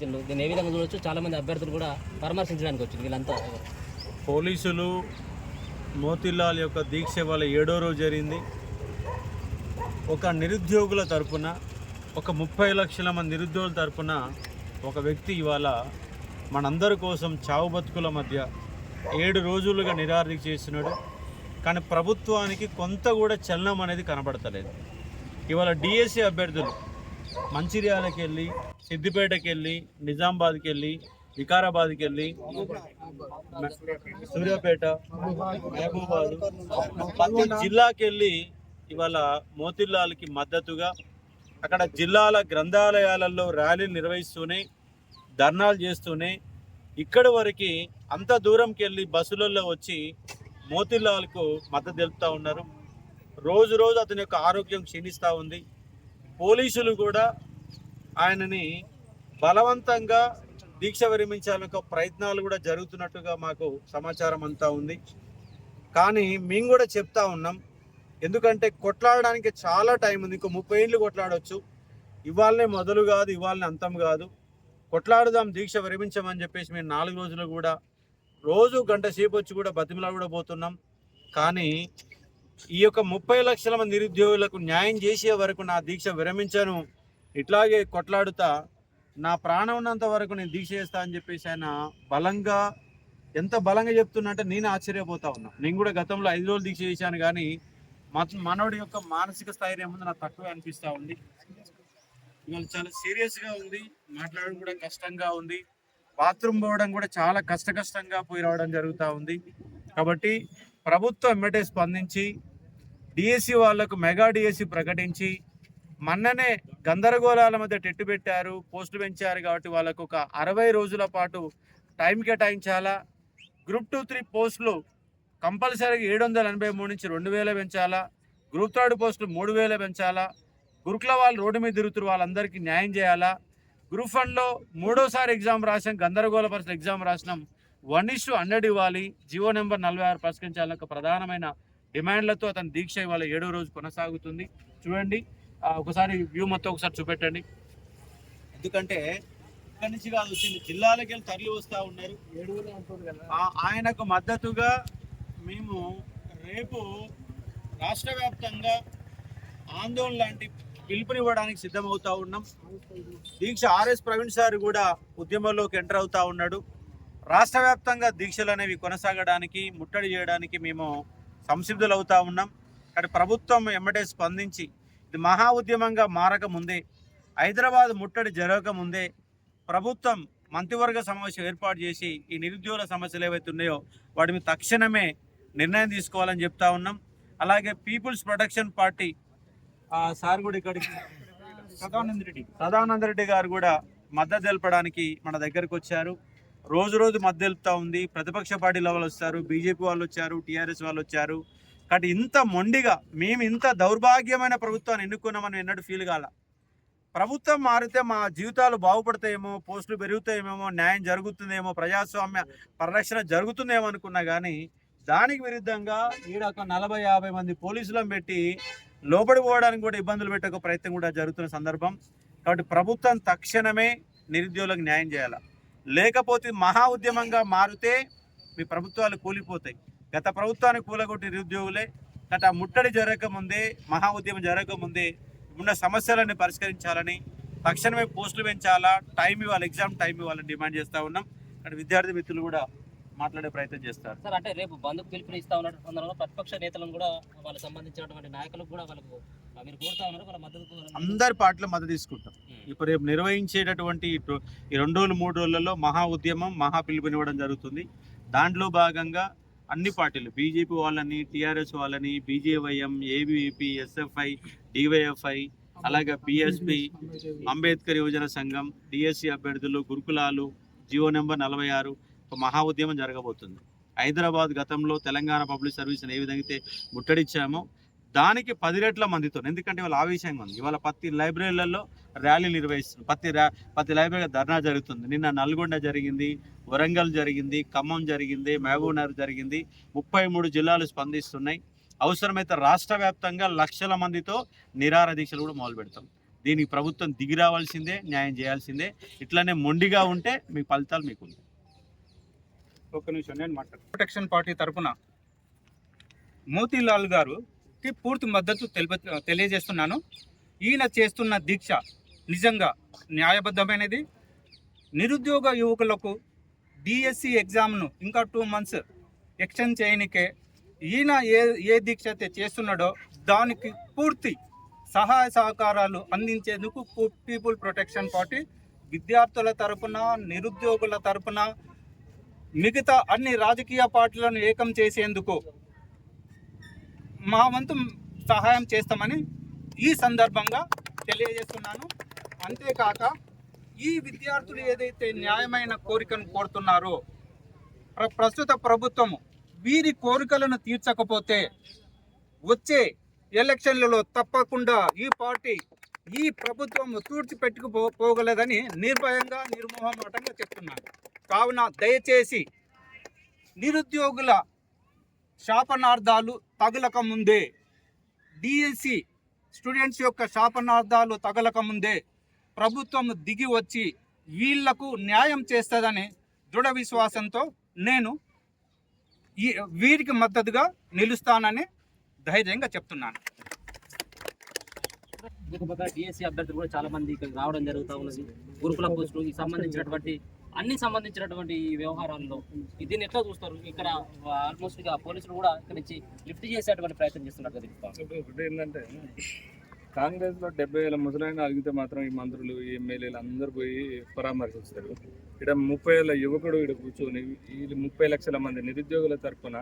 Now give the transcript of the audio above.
దీన్ని ఏ విధంగా చూడొచ్చు? చాలా మంది అభ్యర్థులు కూడా పరామర్శించడానికి వచ్చింది వీళ్ళంతా. పోలీసులు మోతిలాల్ యొక్క దీక్ష వాళ్ళ ఏడో రోజు జరిగింది. ఒక నిరుద్యోగుల తరపున ఒక ముప్పై లక్షల మంది నిరుద్యోగుల తరపున ఒక వ్యక్తి ఇవాళ మనందరి కోసం చావు బతుకుల మధ్య ఏడు రోజులుగా నిరాదీక్ష చేస్తున్నాడు. కానీ ప్రభుత్వానికి కొంత కూడా చలనం అనేది కనబడతలేదు. ఇవాళ డిఎస్సి అభ్యర్థులు మంచిర్యాలకి వెళ్ళి సిద్దిపేటకి వెళ్ళి నిజామాబాద్కి వెళ్ళి వికారాబాద్కి వెళ్ళి సూర్యాపేట మహబూబాద్ ప్రతి జిల్లాకి వెళ్ళి ఇవాళ మోతిలాల్కి మద్దతుగా అక్కడ జిల్లాల గ్రంథాలయాలలో ర్యాలీలు నిర్వహిస్తూనే ధర్నాలు చేస్తూనే ఇక్కడి వరకు అంత దూరంకి వెళ్ళి బస్సులలో వచ్చి మోతిలాల్కు మద్దతు తెలుపుతూ ఉన్నారు. రోజు రోజు అతని యొక్క ఆరోగ్యం క్షీణిస్తూ ఉంది. పోలీసులు కూడా ఆయనని బలవంతంగా దీక్ష విరమించాలని ఒక ప్రయత్నాలు కూడా జరుగుతున్నట్టుగా మాకు సమాచారం అంతా ఉంది. కానీ మేము కూడా చెప్తా ఉన్నాం. ఎందుకంటే కొట్లాడడానికి చాలా టైం ఉంది. ఇంకో ముప్పై ఏళ్ళు కొట్లాడవచ్చు ఇవాళనే మొదలు కాదు ఇవాళనే అంతం కాదు. కొట్లాడుదాం దీక్ష విరమించమని చెప్పేసి మేము నాలుగు రోజులు కూడా రోజు గంట సేపు వచ్చి కూడా బతిమిలా కూడా పోతున్నాం కానీ ఈ యొక్క ముప్పై లక్షల మంది నిరుద్యోగులకు న్యాయం చేసే వరకు నా దీక్ష విరమించను. ఇట్లాగే కొట్లాడుతా నా ప్రాణం ఉన్నంత వరకు నేను దీక్ష చేస్తా అని చెప్పేసి ఆయన బలంగా ఎంత బలంగా చెప్తున్నా అంటే నేను ఆశ్చర్యపోతా ఉన్నా. నేను కూడా గతంలో ఐదు రోజులు దీక్ష చేశాను కానీ మన- మనోడి యొక్క మానసిక స్థైర్యం ముందు నాకు తక్కువ అనిపిస్తూ ఉంది. ఇవాళ చాలా సీరియస్గా ఉంది. మాట్లాడడం కూడా కష్టంగా ఉంది. బాత్రూమ్ పోవడం కూడా చాలా కష్ట కష్టంగా పోయి రావడం జరుగుతూ ఉంది. కాబట్టి ప్రభుత్వం ఎమ్మటే స్పందించి డిఎస్సి వాళ్ళకు మెగా డిఎస్సి ప్రకటించి మొన్ననే గందరగోళాల మధ్య టెట్టు పెట్టారు పోస్టులు పెంచారు కాబట్టి వాళ్ళకు ఒక అరవై రోజుల పాటు టైం కేటాయించాలా? గ్రూప్ టూ త్రీ పోస్టులు కంపల్సరీగా ఏడు వందల ఎనభై మూడు నుంచి రెండు వేల పెంచాలా? గ్రూప్ థర్డ్ పోస్టులు మూడు వేల పెంచాలా? గురుకుల వాళ్ళు రోడ్డు మీద తిరుగుతున్న వాళ్ళందరికీ న్యాయం చేయాలా? గ్రూప్ వన్లో మూడోసారి ఎగ్జామ్ రాసాం గందరగోళ పరిస్థితి ఎగ్జామ్ రాసినాం. వన్ ఇష్యూ హండ్రెడ్ ఇవ్వాలి. జియో నెంబర్ నలభై ఆరు పరిష్కరించాలని ఒక ప్రధానమైన డిమాండ్లతో అతని దీక్ష ఇవాళ ఏడో రోజు కొనసాగుతుంది. చూడండి ఆ, ఒకసారి వ్యూ మొత్తం ఒకసారి చూపెట్టండి. ఎందుకంటే ఇక్కడి నుంచి కాదు వచ్చింది జిల్లాలకు వెళ్ళి తరలి వస్తూ ఉన్నారు. ఆయనకు మద్దతుగా మేము రేపు రాష్ట్ర వ్యాప్తంగా ఆందోళన లాంటి పిలుపునివ్వడానికి సిద్ధమవుతా ఉన్నాం. దీక్ష ఆర్ఎస్ ప్రవీణ్ సార్ కూడా ఉద్యమంలోకి ఎంటర్ అవుతా ఉన్నాడు. రాష్ట్ర వ్యాప్తంగా దీక్షలు అనేవి కొనసాగడానికి ముట్టడి చేయడానికి మేము సంసిద్ధులు అవుతా ఉన్నాం. కానీ ప్రభుత్వం ఎమ్మటే స్పందించి ఇది మహా ఉద్యమంగా మారక ముందే హైదరాబాద్ ముట్టడి జరగక ముందే ప్రభుత్వం మంత్రివర్గ సమావేశం ఏర్పాటు చేసి ఈ నిరుద్యోగుల సమస్యలు ఏవైతే ఉన్నాయో వాటి మీద తక్షణమే నిర్ణయం తీసుకోవాలని చెప్తా ఉన్నాం. అలాగే పీపుల్స్ ప్రొటెక్షన్ పార్టీ సార్ కూడా ఇక్కడికి సదానంద రెడ్డి సదానంద రెడ్డి గారు కూడా మద్దతు తెలపడానికి మన దగ్గరకు వచ్చారు. రోజు రోజు మద్దతు ఉంది. ప్రతిపక్ష పార్టీల వాళ్ళు వస్తారు. బీజేపీ వాళ్ళు వచ్చారు టీఆర్ఎస్ వాళ్ళు వచ్చారు. కాబట్టి ఇంత మొండిగా మేము ఇంత దౌర్భాగ్యమైన ప్రభుత్వాన్ని ఎన్నుకున్నామని ఎన్నడూ ఫీల్ కాల. ప్రభుత్వం మారితే మా జీవితాలు బాగుపడతాయేమో పోస్టులు పెరుగుతాయేమో న్యాయం జరుగుతుందేమో ప్రజాస్వామ్య పరిరక్షణ జరుగుతుందేమో అనుకున్నా కానీ దానికి విరుద్ధంగా ఈడ ఒక నలభై యాభై మంది పోలీసులను పెట్టి లోపడి పోవడానికి కూడా ఇబ్బందులు పెట్టే ప్రయత్నం కూడా జరుగుతున్న సందర్భం. కాబట్టి ప్రభుత్వం తక్షణమే నిరుద్యోగులకు న్యాయం చేయాలి. లేకపోతే మహా ఉద్యమంగా మారితే మీ ప్రభుత్వాలు కూలిపోతాయి. గత ప్రభుత్వాన్ని కూలగొట్టి నిరుద్యోగులే గత ముట్టడి జరగకముందే మహా ఉద్యమం జరగకముందే ఉన్న సమస్యలను పరిష్కరించాలని తక్షణమే పోస్టులు పెంచాలా టైం ఇవ్వాలి ఎగ్జామ్ టైం ఇవ్వాలని డిమాండ్ చేస్తూ ఉన్నాం. అక్కడ విద్యార్థి మిత్రులు కూడా మాట్లాడే ప్రయత్నం చేస్తారు. సార్ అంటే రేపు బంధుకు పిలుపుని ఇస్తా ఉన్న సందర్భంలో ప్రతిపక్ష నేతలను కూడా వాళ్ళకి సంబంధించినటువంటి నాయకులకు కూడా వాళ్ళకు ఆ, మీరు కోరుతా ఉన్నారు వాళ్ళ మద్దతు అందరి పార్టీలో మద్దతు తీసుకుంటాం. ఇప్పుడు రేపు నిర్వహించేటటువంటి ఈ రెండు రోజులు మూడు రోజులలో మహా ఉద్యమం మహా పిలుపునివ్వడం జరుగుతుంది. దాంట్లో భాగంగా అన్ని పార్టీలు బీజేపీ వాళ్ళని టీఆర్ఎస్ వాళ్ళని బీజేవైఎం ఏబీవీపీ ఎస్ఎఫ్ఐ డివైఎఫ్ఐ అలాగే బిఎస్పి అంబేద్కర్ యువజన సంఘం డిఎస్సి అభ్యర్థులు గురుకులాలు జియో నెంబర్ నలభై ఆరు ఒక మహా ఉద్యమం జరగబోతుంది. హైదరాబాద్ గతంలో తెలంగాణ పబ్లిక్ సర్వీస్ ఏ విధంగా అయితే ముట్టడిచ్చామో దానికి పది రెట్ల మందితో ఎందుకంటే ఇవాళ ఆవేశంగా ఉంది. ఇవాళ ప్రతి లైబ్రరీలలో ర్యాలీలు నిర్వహిస్తుంది ప్రతి ర్యా ప్రతి లైబ్రరీ ధర్నా జరుగుతుంది. నిన్న నల్గొండ జరిగింది వరంగల్ జరిగింది ఖమ్మం జరిగింది మహబూబ్నగర్ జరిగింది. ముప్పై మూడు జిల్లాలు స్పందిస్తున్నాయి. అవసరమైతే రాష్ట్ర వ్యాప్తంగా లక్షల మందితో నిరార దీక్షలు కూడా మొదలు పెడతాం. దీనికి ప్రభుత్వం దిగి రావాల్సిందే న్యాయం చేయాల్సిందే. ఇట్లానే మొండిగా ఉంటే మీ ఫలితాలు మీకు ఉంటాయి ఒక్క నిమిషం నేను మాట్లాడు ప్రొటెక్షన్ పార్టీ తరపున మోతీలాల్ గారుకి పూర్తి మద్దతు తెలిప తెలియజేస్తున్నాను. ఈయన చేస్తున్న దీక్ష నిజంగా న్యాయబద్ధమైనది. నిరుద్యోగ యువకులకు డిఎస్సి ఎగ్జామ్ను ఇంకా టూ మంత్స్ ఎక్స్టెండ్ చేయనికే ఈయన ఏ ఏ దీక్ష అయితే చేస్తున్నాడో దానికి పూర్తి సహాయ సహకారాలు అందించేందుకు పీపుల్ ప్రొటెక్షన్ పార్టీ విద్యార్థుల తరపున నిరుద్యోగుల తరపున మిగతా అన్ని రాజకీయ పార్టీలను ఏకం చేసేందుకు మా వంతు సహాయం చేస్తామని ఈ సందర్భంగా తెలియజేస్తున్నాను. అంతేకాక ఈ విద్యార్థులు ఏదైతే న్యాయమైన కోరికను కోరుతున్నారో ప్ర- ప్రస్తుత ప్రభుత్వము వీరి కోరికలను తీర్చకపోతే వచ్చే ఎలక్షన్లలో తప్పకుండా ఈ పార్టీ ఈ ప్రభుత్వం తూర్చిపెట్టుకు పోగలదని నిర్భయంగా నిర్మోహమాటంగా చెప్తున్నాను. కావున దయచేసి నిరుద్యోగుల శాపనార్థాలు తగలక ముందే డిఎస్సి స్టూడెంట్స్ యొక్క శాపనార్థాలు తగలక ముందే ప్రభుత్వం దిగి వచ్చి వీళ్ళకు న్యాయం చేస్తుందని దృఢ విశ్వాసంతో నేను ఈ వీరికి మద్దతుగా నిలుస్తానని ధైర్యంగా చెప్తున్నాను. డిఎస్సి అభ్యర్థులు కూడా చాలా మంది ఇక్కడ రావడం జరుగుతూ ఉన్నది. గురుకుల పోస్టులు సంబంధించినటువంటి అన్ని సంబంధించినటువంటి వ్యవహారాల్లో దీన్ని ఎట్లా చూస్తారు? ఇక్కడ ఆల్మోస్ట్గా పోలీసులు కూడా ఇక్కడ నుంచి లిఫ్ట్ చేసేటువంటి ప్రయత్నం చేస్తున్నారు కదా ఒకటి ఏంటంటే కాంగ్రెస్లో డెబ్బై వేల ముసలాయన అడిగితే మాత్రం ఈ మంత్రులు ఈ ఎమ్మెల్యేలు అందరు పోయి పరామర్శిస్తారు. ఇక్కడ ముప్పై వేల యువకుడు ఇక్కడ కూర్చొని ఈ ముప్పై లక్షల మంది నిరుద్యోగుల తరఫున